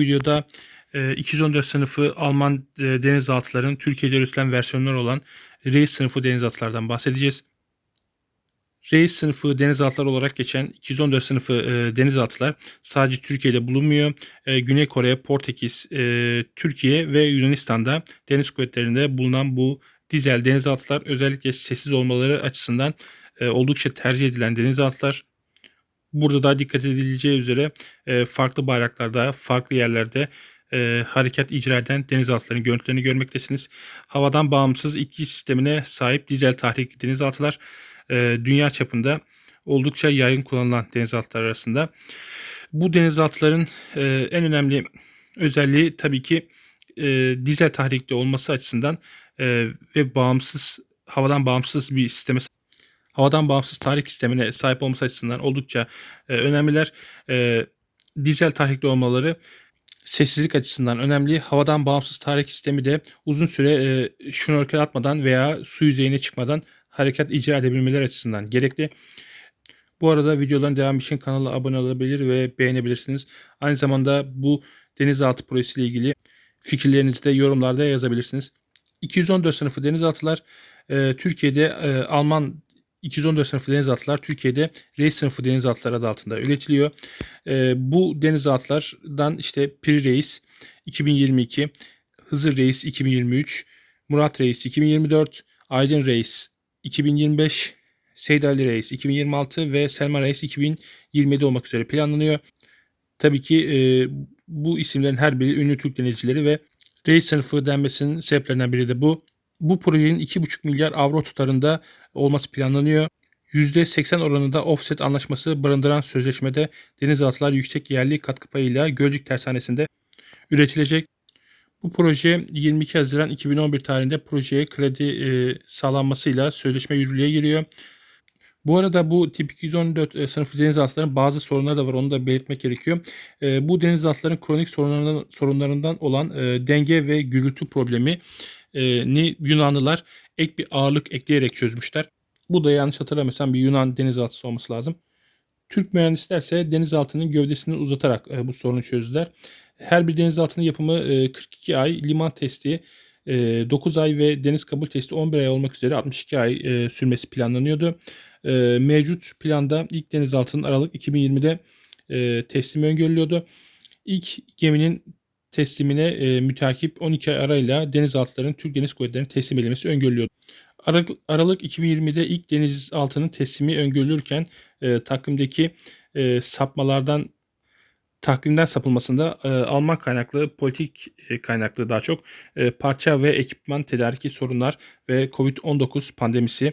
Bu videoda e, 214 sınıfı Alman e, denizaltıların Türkiye'de üretilen versiyonlar olan Reis sınıfı denizaltılardan bahsedeceğiz. Reis sınıfı denizaltılar olarak geçen 214 sınıfı e, denizaltılar sadece Türkiye'de bulunmuyor. E, Güney Kore, Portekiz, e, Türkiye ve Yunanistan'da deniz kuvvetlerinde bulunan bu dizel denizaltılar özellikle sessiz olmaları açısından e, oldukça tercih edilen denizaltılar. Burada da dikkat edileceği üzere e, farklı bayraklarda, farklı yerlerde e, harekat icra eden denizaltıların görüntülerini görmektesiniz. Havadan bağımsız iki sistemine sahip dizel tahrikli denizaltılar e, dünya çapında oldukça yaygın kullanılan denizaltılar arasında. Bu denizaltıların e, en önemli özelliği tabii ki e, dizel tahrikli olması açısından e, ve bağımsız havadan bağımsız bir sisteme havadan bağımsız tahrik sistemine sahip olması açısından oldukça e, önemliler. E, dizel tahrikli olmaları sessizlik açısından önemli. Havadan bağımsız tahrik sistemi de uzun süre e, şnorkel atmadan veya su yüzeyine çıkmadan harekat icra edebilmeleri açısından gerekli. Bu arada videoların devamı için kanala abone olabilir ve beğenebilirsiniz. Aynı zamanda bu denizaltı projesiyle ilgili fikirlerinizi de yorumlarda yazabilirsiniz. 214 sınıfı denizaltılar e, Türkiye'de e, Alman 214 sınıfı denizaltılar Türkiye'de Reis sınıfı denizaltılar adı altında üretiliyor. E, bu denizaltılardan işte Piri Reis 2022, Hızır Reis 2023, Murat Reis 2024, Aydın Reis 2025, Seyit Ali Reis 2026 ve Selma Reis 2027 olmak üzere planlanıyor. Tabii ki e, bu isimlerin her biri ünlü Türk denizcileri ve Reis sınıfı denmesinin sebeplerinden biri de bu. Bu projenin 2,5 milyar avro tutarında olması planlanıyor. %80 oranında offset anlaşması barındıran sözleşmede denizaltılar yüksek yerli katkı payıyla Gölcük Tersanesi'nde üretilecek. Bu proje 22 Haziran 2011 tarihinde projeye kredi e, sağlanmasıyla sözleşme yürürlüğe giriyor. Bu arada bu tip 214 e, sınıfı denizaltıların bazı sorunları da var. Onu da belirtmek gerekiyor. E, bu denizaltıların kronik sorunlarından, sorunlarından olan e, denge ve gürültü problemi ni Yunanlılar ek bir ağırlık ekleyerek çözmüşler. Bu da yanlış hatırlamıyorsam bir Yunan denizaltısı olması lazım. Türk mühendisler ise denizaltının gövdesini uzatarak e, bu sorunu çözdüler. Her bir denizaltının yapımı e, 42 ay, liman testi e, 9 ay ve deniz kabul testi 11 ay olmak üzere 62 ay e, sürmesi planlanıyordu. E, mevcut planda ilk denizaltının Aralık 2020'de e, teslimi öngörülüyordu. İlk geminin teslimine e, mütakip 12 ay arayla denizaltıların Türk Deniz Kuvvetleri'ne teslim edilmesi öngörülüyordu. Aralık, Aralık 2020'de ilk denizaltının teslimi öngörülürken e, takvimdeki e, sapmalardan takvimden sapılmasında e, Alman kaynaklı, politik e, kaynaklı daha çok e, parça ve ekipman tedariki sorunlar ve Covid-19 pandemisi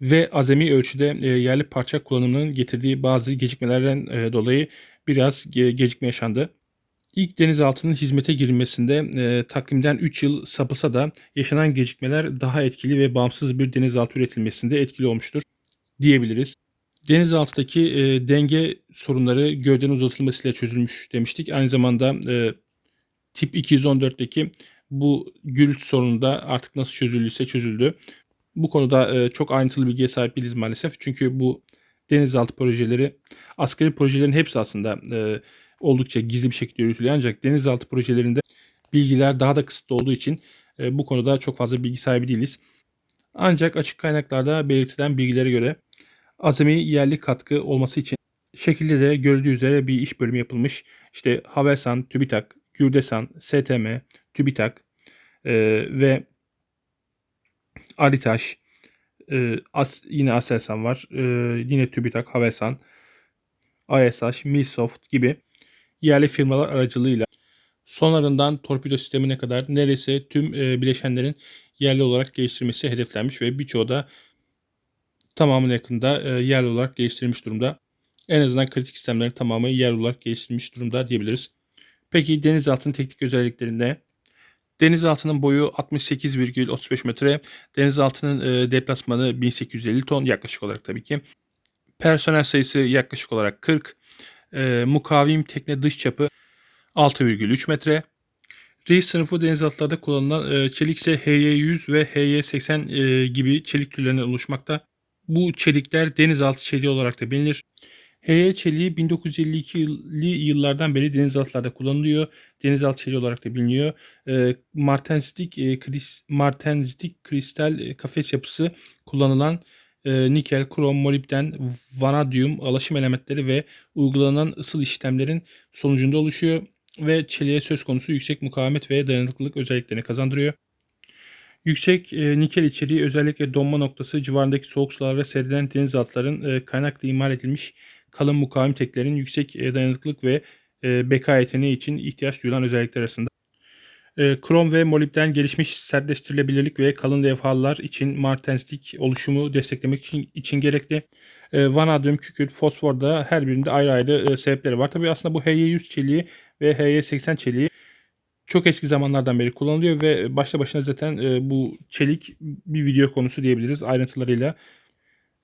ve azami ölçüde e, yerli parça kullanımının getirdiği bazı gecikmelerden e, dolayı biraz ge- gecikme yaşandı. İlk denizaltının hizmete girilmesinde e, takvimden 3 yıl sapılsa da yaşanan gecikmeler daha etkili ve bağımsız bir denizaltı üretilmesinde etkili olmuştur diyebiliriz. Denizaltıdaki e, denge sorunları gövdenin uzatılmasıyla çözülmüş demiştik. Aynı zamanda e, tip 214'teki bu gürültü sorunu da artık nasıl çözüldüyse çözüldü. Bu konuda e, çok ayrıntılı bilgiye sahip değiliz maalesef. Çünkü bu denizaltı projeleri, askeri projelerin hepsi aslında e, oldukça gizli bir şekilde yürütülüyor. Ancak denizaltı projelerinde bilgiler daha da kısıtlı olduğu için e, bu konuda çok fazla bilgi sahibi değiliz. Ancak açık kaynaklarda belirtilen bilgilere göre azami yerli katkı olması için şekilde de görüldüğü üzere bir iş bölümü yapılmış. İşte Havelsan, TÜBİTAK, Gürdesan, STM, TÜBİTAK e, ve Aritaş, e, As, yine Aselsan var, e, yine TÜBİTAK, Havelsan, ASH, Milsoft gibi yerli firmalar aracılığıyla sonarından torpido sistemine kadar neredeyse tüm e, bileşenlerin yerli olarak geliştirmesi hedeflenmiş ve birçoğu da tamamına yakında e, yerli olarak geliştirilmiş durumda. En azından kritik sistemlerin tamamı yerli olarak geliştirilmiş durumda diyebiliriz. Peki denizaltının teknik özelliklerinde denizaltının boyu 68,35 metre, denizaltının e, deplasmanı 1850 ton yaklaşık olarak tabii ki. Personel sayısı yaklaşık olarak 40. E, mukavim tekne dış çapı 6,3 metre. Reis sınıfı denizaltılarda kullanılan e, çelik ise HY100 ve HY80 e, gibi çelik türlerinden oluşmakta. Bu çelikler denizaltı çeliği olarak da bilinir. HY çeliği 1952'li yıllardan beri denizaltılarda kullanılıyor. Denizaltı çeliği olarak da biliniyor. E, martensitik, e, kris, martensitik kristal e, kafes yapısı kullanılan e, nikel, krom, molibden, vanadyum, alaşım elementleri ve uygulanan ısıl işlemlerin sonucunda oluşuyor ve çeliğe söz konusu yüksek mukavemet ve dayanıklılık özelliklerini kazandırıyor. Yüksek e, nikel içeriği özellikle donma noktası civarındaki soğuk sular ve seyreden denizaltıların e, kaynaklı imal edilmiş kalın mukavim teklerin yüksek e, dayanıklılık ve e, beka yeteneği için ihtiyaç duyulan özellikler arasında. E, krom ve molibden gelişmiş sertleştirilebilirlik ve kalın levhalar için martenslik oluşumu desteklemek için, için gerekli. E, vanadyum, kükürt, fosfor da her birinde ayrı ayrı e, sebepleri var. Tabii aslında bu HY100 çeliği ve HY80 çeliği çok eski zamanlardan beri kullanılıyor ve başta başına zaten e, bu çelik bir video konusu diyebiliriz ayrıntılarıyla.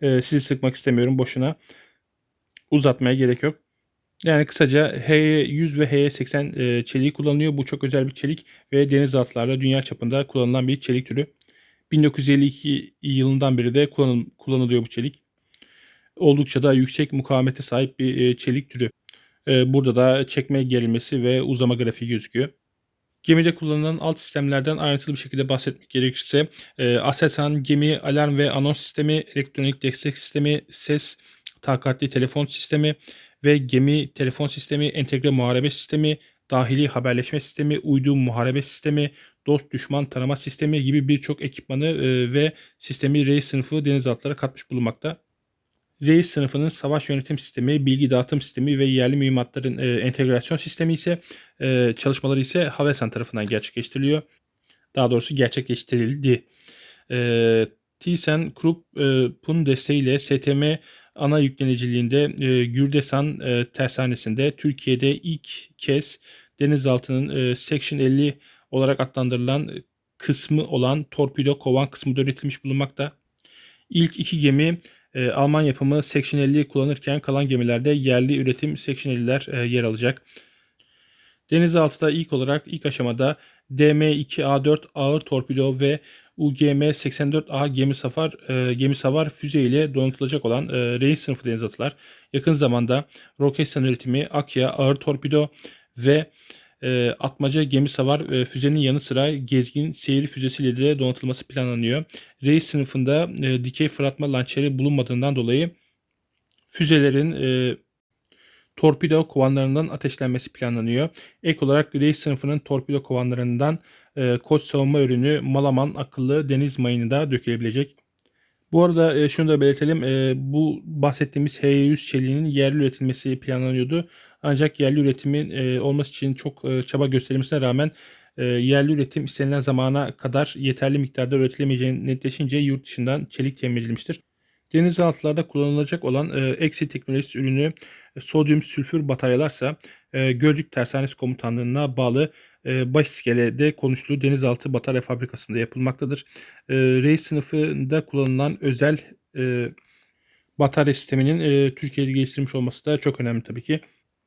E, sizi sıkmak istemiyorum boşuna. Uzatmaya gerek yok. Yani kısaca HY100 ve HY80 e, çeliği kullanılıyor. Bu çok özel bir çelik ve denizaltılarda dünya çapında kullanılan bir çelik türü. 1952 yılından beri de kullanıl kullanılıyor bu çelik. Oldukça da yüksek mukavemete sahip bir e, çelik türü. E, burada da çekme gerilmesi ve uzama grafiği gözüküyor. Gemide kullanılan alt sistemlerden ayrıntılı bir şekilde bahsetmek gerekirse e, Aselsan gemi alarm ve anons sistemi, elektronik destek sistemi, ses, takatli telefon sistemi ve gemi telefon sistemi, entegre muharebe sistemi, dahili haberleşme sistemi, uydu muharebe sistemi, dost düşman tanıma sistemi gibi birçok ekipmanı e, ve sistemi reis sınıfı denizaltılara katmış bulunmakta. Reis sınıfının savaş yönetim sistemi, bilgi dağıtım sistemi ve yerli mühimmatların e, entegrasyon sistemi ise e, çalışmaları ise Havelsan tarafından gerçekleştiriliyor. Daha doğrusu gerçekleştirildi. E, ThyssenKrupp'un desteğiyle STM ana yükleniciliğinde e, Gürdesan e, tersanesinde Türkiye'de ilk kez denizaltının e, Section 50 olarak adlandırılan kısmı olan torpido kovan kısmı da üretilmiş bulunmakta. İlk iki gemi e, Alman yapımı Section 50 kullanırken kalan gemilerde yerli üretim Section 50'ler e, yer alacak. Denizaltıda ilk olarak ilk aşamada DM2A4 ağır torpido ve UGM-84A gemi savar e, gemi savar füze ile donatılacak olan e, reis sınıfı denizaltılar yakın zamanda Roketsan üretimi Akya ağır torpido ve e, atmaca gemi savar e, füzenin yanı sıra gezgin seyir füzesiyle de donatılması planlanıyor. Reis sınıfında e, dikey fırlatma lançeri bulunmadığından dolayı füzelerin e, torpido kovanlarından ateşlenmesi planlanıyor. Ek olarak Reis sınıfının torpido kovanlarından e, koç savunma ürünü Malaman akıllı deniz mayını da dökülebilecek. Bu arada e, şunu da belirtelim. E, bu bahsettiğimiz H100 çeliğinin yerli üretilmesi planlanıyordu. Ancak yerli üretimin e, olması için çok e, çaba gösterilmesine rağmen e, yerli üretim istenilen zamana kadar yeterli miktarda üretilemeyeceğini netleşince yurt dışından çelik temin edilmiştir. Denizaltılarda kullanılacak olan e, eksi teknolojisi ürünü e, sodyum sülfür bataryalarsa e, Gölcük Tersanesi Komutanlığı'na bağlı e, baş iskelede konuştuğu denizaltı batarya fabrikasında yapılmaktadır. E, reis sınıfında kullanılan özel e, batarya sisteminin e, Türkiye'de geliştirilmiş olması da çok önemli tabii ki.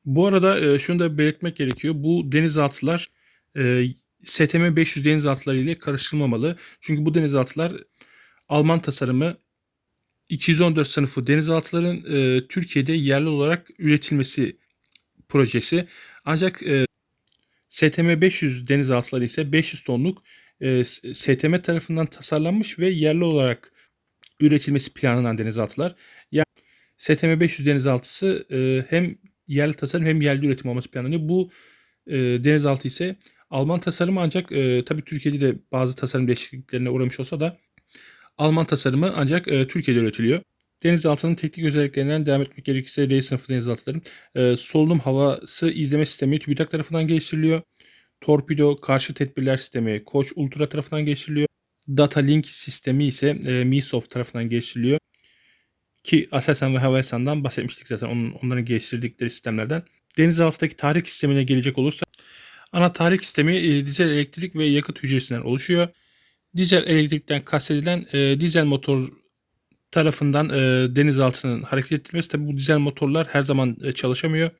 Bu arada e, şunu da belirtmek gerekiyor. Bu denizaltılar e, STM 500 denizaltıları ile karıştırılmamalı. Çünkü bu denizaltılar Alman tasarımı 214 sınıfı denizaltıların e, Türkiye'de yerli olarak üretilmesi projesi. Ancak e, STM 500 denizaltıları ise 500 tonluk e, STM tarafından tasarlanmış ve yerli olarak üretilmesi planlanan denizaltılar. Yani STM 500 denizaltısı e, hem yerli tasarım hem yerli üretim olması planlanıyor. Bu e, denizaltı ise Alman tasarımı ancak e, tabii Türkiye'de de bazı tasarım değişikliklerine uğramış olsa da Alman tasarımı ancak e, Türkiye'de üretiliyor. Denizaltının teknik özelliklerinden devam etmek gerekirse D sınıfı denizaltıların e, solunum havası izleme sistemi TÜBİTAK tarafından geliştiriliyor. Torpido karşı tedbirler sistemi Koç Ultra tarafından geliştiriliyor. Data Link sistemi ise e, Misoft tarafından geliştiriliyor. Ki Aselsan ve Havelsan'dan bahsetmiştik zaten onun, onların geliştirdikleri sistemlerden. Denizaltıdaki tahrik sistemine gelecek olursa ana tahrik sistemi e, dizel elektrik ve yakıt hücresinden oluşuyor. Dizel elektrikten kastedilen e, dizel motor tarafından e, denizaltının hareket ettirilmesi. Tabi bu dizel motorlar her zaman e, çalışamıyor.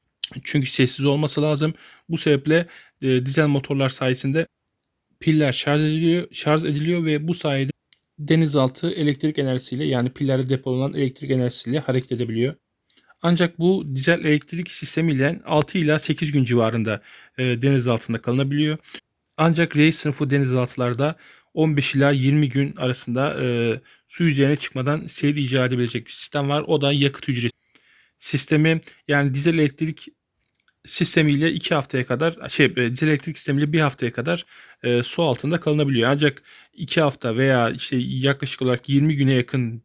Çünkü sessiz olması lazım. Bu sebeple e, dizel motorlar sayesinde piller şarj ediliyor, şarj ediliyor ve bu sayede denizaltı elektrik enerjisiyle yani pillerde depolanan elektrik enerjisiyle hareket edebiliyor. Ancak bu dizel elektrik sistemiyle 6 ila 8 gün civarında e, deniz altında kalınabiliyor. Ancak reis sınıfı denizaltılarda 15 ila 20 gün arasında e, su yüzeyine çıkmadan seyir icra edebilecek bir sistem var. O da yakıt hücresi sistemi yani dizel elektrik sistemiyle 2 haftaya kadar şey e, dizel elektrik sistemiyle 1 haftaya kadar e, su altında kalınabiliyor. Ancak 2 hafta veya işte yaklaşık olarak 20 güne yakın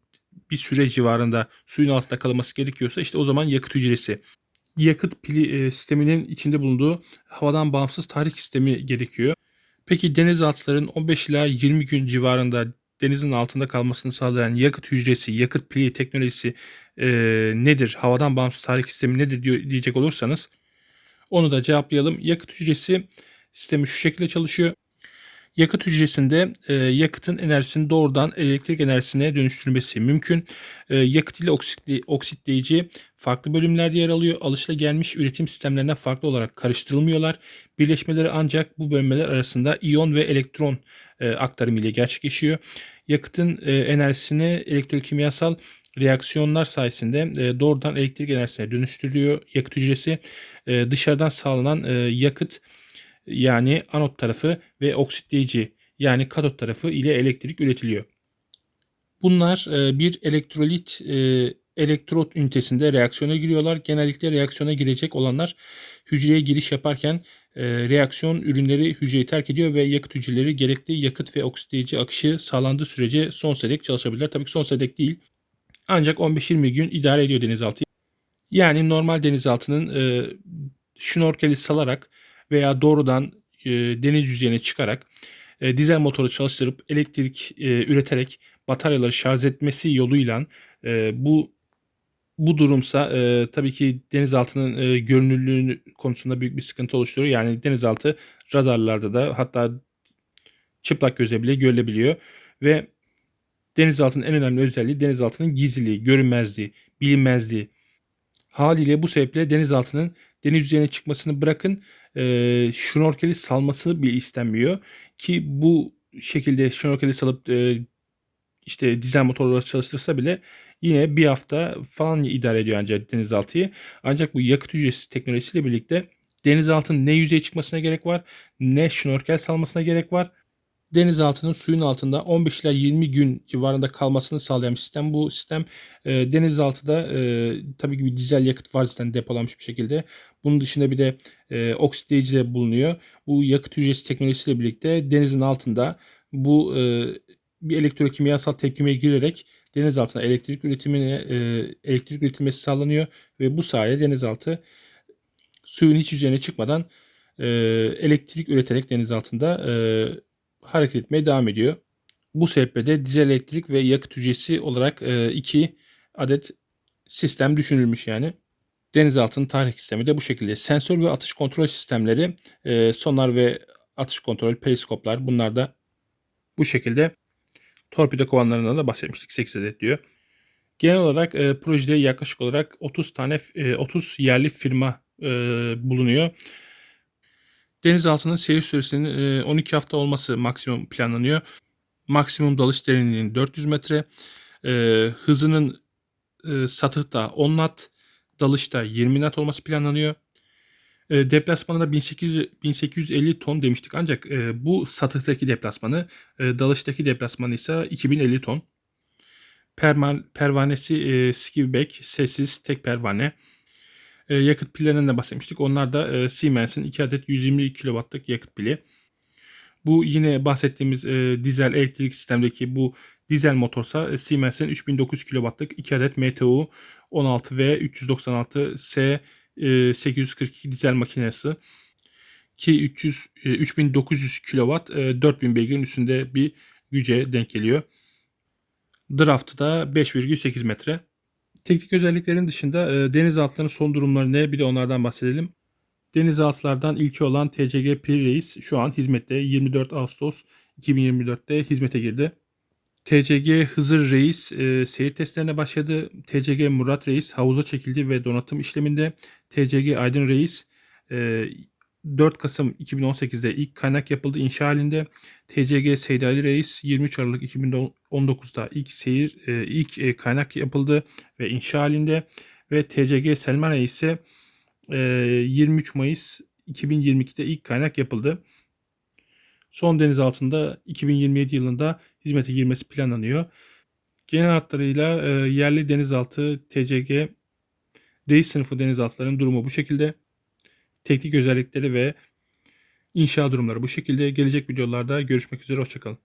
bir süre civarında suyun altında kalması gerekiyorsa işte o zaman yakıt hücresi yakıt pili e, sisteminin içinde bulunduğu havadan bağımsız tahrik sistemi gerekiyor. Peki denizaltıların 15 ila 20 gün civarında denizin altında kalmasını sağlayan yakıt hücresi, yakıt pili teknolojisi e, nedir? Havadan bağımsız tahrik sistemi nedir diyecek olursanız onu da cevaplayalım. Yakıt hücresi sistemi şu şekilde çalışıyor. Yakıt hücresinde e, yakıtın enerjisini doğrudan elektrik enerjisine dönüştürmesi mümkün. E, yakıt ile oksitli, oksitleyici farklı bölümlerde yer alıyor. Alışılagelmiş üretim sistemlerine farklı olarak karıştırılmıyorlar. Birleşmeleri ancak bu bölmeler arasında iyon ve elektron e, aktarımı ile gerçekleşiyor. Yakıtın e, enerjisini elektrokimyasal reaksiyonlar sayesinde e, doğrudan elektrik enerjisine dönüştürülüyor yakıt hücresi. E, dışarıdan sağlanan e, yakıt yani anot tarafı ve oksitleyici yani katot tarafı ile elektrik üretiliyor. Bunlar e, bir elektrolit e, elektrot ünitesinde reaksiyona giriyorlar. Genellikle reaksiyona girecek olanlar hücreye giriş yaparken e, reaksiyon ürünleri hücreyi terk ediyor ve yakıt hücreleri gerekli yakıt ve oksitleyici akışı sağlandığı sürece son dek çalışabilirler. Tabii ki son dek değil. Ancak 15-20 gün idare ediyor denizaltı. Yani normal denizaltının şnorkeli salarak veya doğrudan e, deniz yüzeyine çıkarak e, dizel motoru çalıştırıp elektrik e, üreterek bataryaları şarj etmesi yoluyla e, bu bu durumsa e, tabii ki denizaltının e, görünürlüğü konusunda büyük bir sıkıntı oluşturuyor. Yani denizaltı radarlarda da hatta çıplak göze bile görülebiliyor ve denizaltının en önemli özelliği denizaltının gizliliği, görünmezliği, bilinmezliği. Haliyle bu sebeple denizaltının deniz yüzeyine çıkmasını bırakın e, şnorkeli salması bile istenmiyor. Ki bu şekilde şnorkeli salıp e, işte dizel motorları çalıştırsa bile yine bir hafta falan idare ediyor ancak denizaltıyı. Ancak bu yakıt hücresi teknolojisiyle birlikte denizaltının ne yüzeye çıkmasına gerek var ne şnorkel salmasına gerek var denizaltının suyun altında 15 ila 20 gün civarında kalmasını sağlayan bir sistem. Bu sistem e, denizaltıda e, tabii ki bir dizel yakıt var zaten depolanmış bir şekilde. Bunun dışında bir de e, oksitleyici de bulunuyor. Bu yakıt hücresi teknolojisiyle birlikte denizin altında bu e, bir elektrokimyasal tepkime girerek deniz altına elektrik üretimine e, elektrik üretilmesi sağlanıyor ve bu sayede denizaltı suyun hiç yüzeyine çıkmadan e, elektrik üreterek deniz altında e, hareket etmeye devam ediyor. Bu sebeple de dizel elektrik ve yakıt hücresi olarak e, iki adet sistem düşünülmüş yani. Denizaltının tahrik sistemi de bu şekilde. Sensör ve atış kontrol sistemleri, e, sonar ve atış kontrol, periskoplar bunlar da bu şekilde. Torpido kovanlarından da bahsetmiştik 8 adet diyor. Genel olarak e, projede yaklaşık olarak 30 tane e, 30 yerli firma e, bulunuyor. Denizaltının seyir süresinin 12 hafta olması maksimum planlanıyor. Maksimum dalış derinliğinin 400 metre. Hızının satıhta 10 knot, dalışta 20 knot olması planlanıyor. Deplasmanına 1800, 1850 ton demiştik ancak bu satıhtaki deplasmanı, dalıştaki deplasmanı ise 2050 ton. Perman, pervanesi e, sessiz tek pervane. E, yakıt pillerinden de bahsetmiştik. Onlar da e, Siemens'in 2 adet 120 kW'lık yakıt pili. Bu yine bahsettiğimiz e, dizel elektrik sistemdeki bu dizel motorsa e, Siemens'in 3900 kW'lık 2 adet MTU 16V 396 S e, 842 dizel makinesi ki 300 e, 3900 kW e, 4000 beygirin üstünde bir güce denk geliyor. Draft'ı da 5,8 metre. Teknik özelliklerin dışında e, denizaltıların son durumları ne bir de onlardan bahsedelim. Denizaltılardan ilki olan TCG Pir Reis şu an hizmette 24 Ağustos 2024'te hizmete girdi. TCG Hızır Reis e, seyir testlerine başladı. TCG Murat Reis havuza çekildi ve donatım işleminde. TCG Aydın Reis e, 4 Kasım 2018'de ilk kaynak yapıldı inşa halinde. TCG Seydi Ali Reis 23 Aralık 2019'da ilk seyir e, ilk e, kaynak yapıldı ve inşa halinde ve TCG Selmaniye ise e, 23 Mayıs 2022'de ilk kaynak yapıldı. Son deniz altında 2027 yılında hizmete girmesi planlanıyor. Genel hatlarıyla e, yerli denizaltı TCG reis sınıfı denizaltıların durumu bu şekilde. Teknik özellikleri ve inşa durumları bu şekilde. Gelecek videolarda görüşmek üzere. Hoşçakalın.